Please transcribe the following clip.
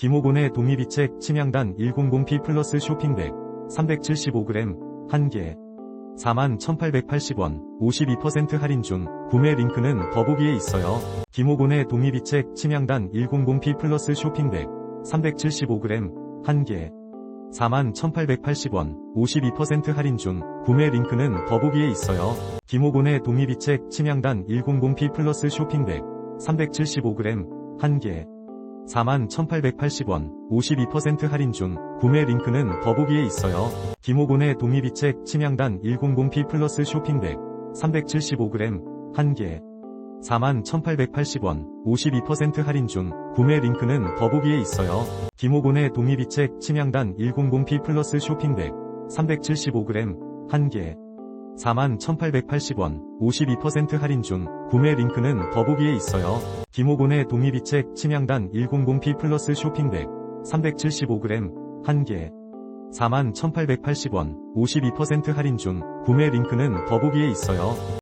김호곤의 도미비책 침향단 100P 플러스 쇼핑백 375g 1개 41,880원 52% 할인 중 구매 링크는 더보기에 있어요. 김호곤의 도미비책 침향단 100P 플러스 쇼핑백 375g 1개 41,880원 52% 할인 중 구매 링크는 더보기에 있어요. 김호곤의 도미비책 침향단 100P 플러스 쇼핑백 375g 1개 41,880원 52% 할인 중 구매 링크는 더보기에 있어요. 김호곤의 도미비책 침향단 100P 플러스 쇼핑백 375g 1개 41,880원 52% 할인 중 구매 링크는 더보기에 있어요. 김호곤의 도미비책 침향단 100P 플러스 쇼핑백 375g 1개 41,880원 52% 할인 중 구매 링크는 더보기에 있어요. 김호곤의 도미비책 침향단 100P 플러스 쇼핑백 375g 1개 41,880원 52% 할인 중 구매 링크는 더보기에 있어요.